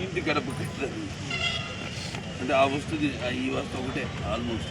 ఇంటి గడప కట్టలేదు అంటే ఆ వస్తుంది ఈ వస్తు ఒకటే ఆల్మోస్ట్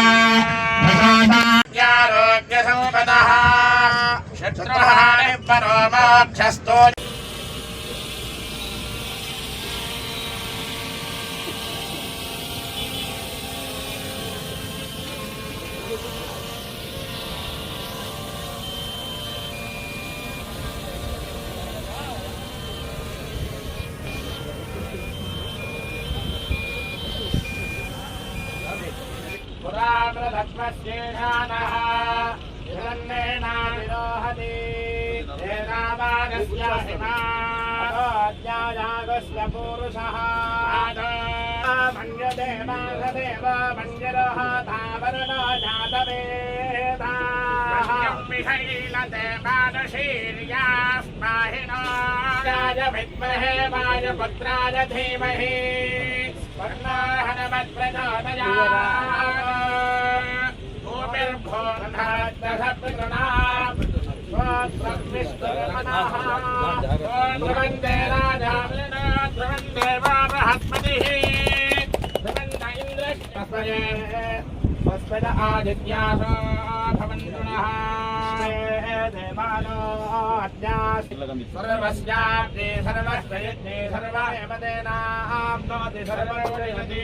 పరో మోక్షస్తో पुराणधर्मस्येषानः हिरण्येनाविरोहति पुरुषः मञ्जदेवासदेव मञ्जरः तावरणो जातवेदाशीर्यास्माहिनो राज विद्महे वायुपुत्राय धीमहि स्वर्णाहनमत्प्रचोदया भूमिर्भोर्धात्तः पितृणा ధ్రువందే రాజాందే బృహస్పతి ధ్రువంద ఇంద్రస్పదే స్వస్పద ఆదిత్యాసో భవంతునః దేవాలో సర్వస్యాగ్నే సర్వస్వయజ్ఞే సర్వ యమదేనాం నోతి సర్వరుణయతి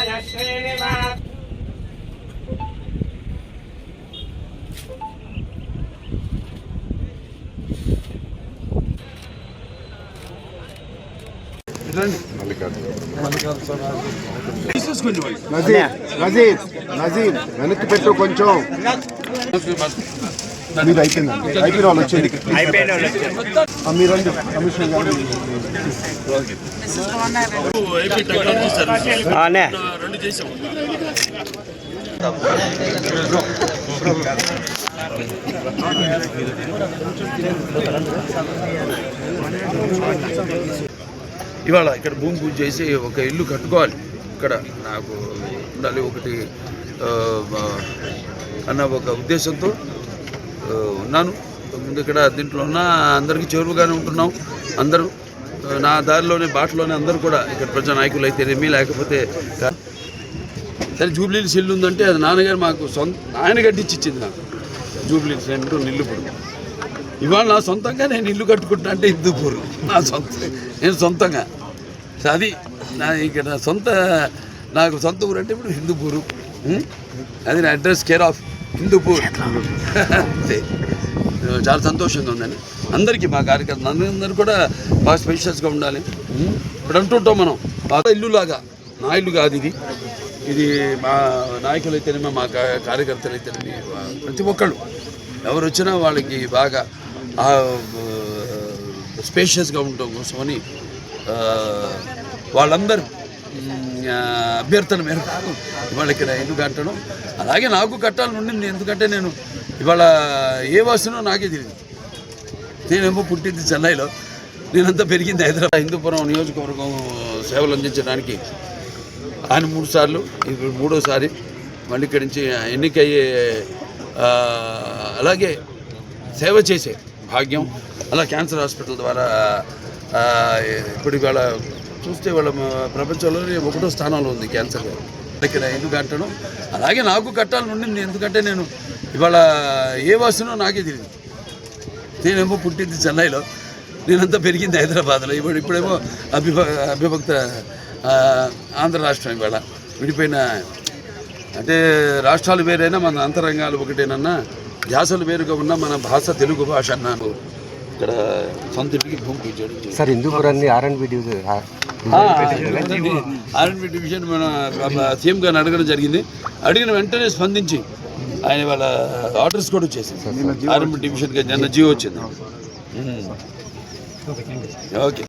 నజీర్ నజీర్ నజీర్ వెనక్కి పెట్టు కొంచెం. మీరు అయిపోయిందండి అయిపోయిన వాళ్ళు వచ్చేది మీరండి కమిషనర్ గారు. రెండు ఇవాళ ఇక్కడ భూమి పూజ చేసి ఒక ఇల్లు కట్టుకోవాలి. ఇక్కడ నాకు ఉండాలి ఒకటి అన్న ఒక ఉద్దేశంతో ఉన్నాను. ముందు ఇక్కడ దీంట్లో ఉన్న అందరికీ చేరువుగానే ఉంటున్నాం. అందరూ నా దారిలోనే బాటలోనే అందరూ కూడా ఇక్కడ ప్రజా నాయకులు అయితేనేమి లేకపోతే సరే జూబ్లీలు ఇల్లు ఉందంటే అది నాన్నగారు మాకు సొంత ఆయన గడ్డిచ్చింది ఇచ్చింది నాకు. జూబ్లీ సెంటు నిల్లుపుడు. ఇవాళ నా సొంతంగా నేను ఇల్లు కట్టుకుంటా అంటే హిందూపూర్. నా సొంత నేను సొంతంగా. అది నా ఇక్కడ నా సొంత నాకు సొంత ఊరు అంటే ఇప్పుడు హిందూపూరు. అది నా అడ్రస్ కేర్ ఆఫ్ హిందూపూర్. అంతే. చాలా సంతోషంగా ఉందండి. అందరికీ మా కార్యకర్తలు అందరూ కూడా బాగా స్పెషల్స్గా ఉండాలి. ఇప్పుడు అంటుంటాం మనం బాగా ఇల్లులాగా. నా ఇల్లు కాదు ఇది. ఇది మా నాయకులు అయితేనేమో మా కార్యకర్తలు అయితేనేమి ప్రతి ఒక్కళ్ళు. ఎవరు వచ్చినా వాళ్ళకి బాగా స్పేషియస్గా ఉండటం కోసమని వాళ్ళందరూ అభ్యర్థన మేరకు ఇవాళ ఇక్కడ ఇల్లు కట్టడం? అలాగే నాకు కట్టాలని ఉండింది ఎందుకంటే నేను ఇవాళ ఏ వాసనో నాకే తెలియదు నేనేమో పుట్టింది చెన్నైలో నేనంతా పెరిగింది హైదరాబాద్. హిందూపురం నియోజకవర్గం సేవలు అందించడానికి ఆయన మూడు సార్లు ఇప్పుడు మూడోసారి మళ్ళీ ఇక్కడి నుంచి ఎన్నికయ్యే అలాగే సేవ చేసే భాగ్యం. అలా క్యాన్సర్ హాస్పిటల్ ద్వారా ఇప్పుడు ఇవాళ చూస్తే వాళ్ళ ప్రపంచంలోనే ఒకటో స్థానంలో ఉంది క్యాన్సర్ ఇక్కడ ఎందుకు కట్టడం. అలాగే నాకు కట్టాలని ఉండింది. ఎందుకంటే నేను ఇవాళ ఏ వాసనో నాకే తెలియదు నేనేమో పుట్టింది చెన్నైలో. నేనంతా పెరిగింది హైదరాబాద్లో. ఇప్పుడు ఇప్పుడేమో అభిభ అభిభక్త ఆంధ్ర రాష్ట్రం ఇవాళ. విడిపోయిన అంటే రాష్ట్రాలు వేరైనా మన అంతరంగాలు ఒకటేనన్నా ధ్యాసలు వేరుగా ఉన్న మన భాష తెలుగు భాష అన్నాను. ఇక్కడ సొంత ఇంటికి భూమి. సార్ హిందూపురాన్ని డివిజన్ ఆర్ఎన్బి డివిజన్ మన సీఎం గారిని అడగడం జరిగింది. అడిగిన వెంటనే స్పందించి ఆయన వాళ్ళ ఆర్డర్స్ కూడా వచ్చేసింది ఆర్ఎన్బి డివిజన్గా నిన్న జియో వచ్చింది. ఓకే.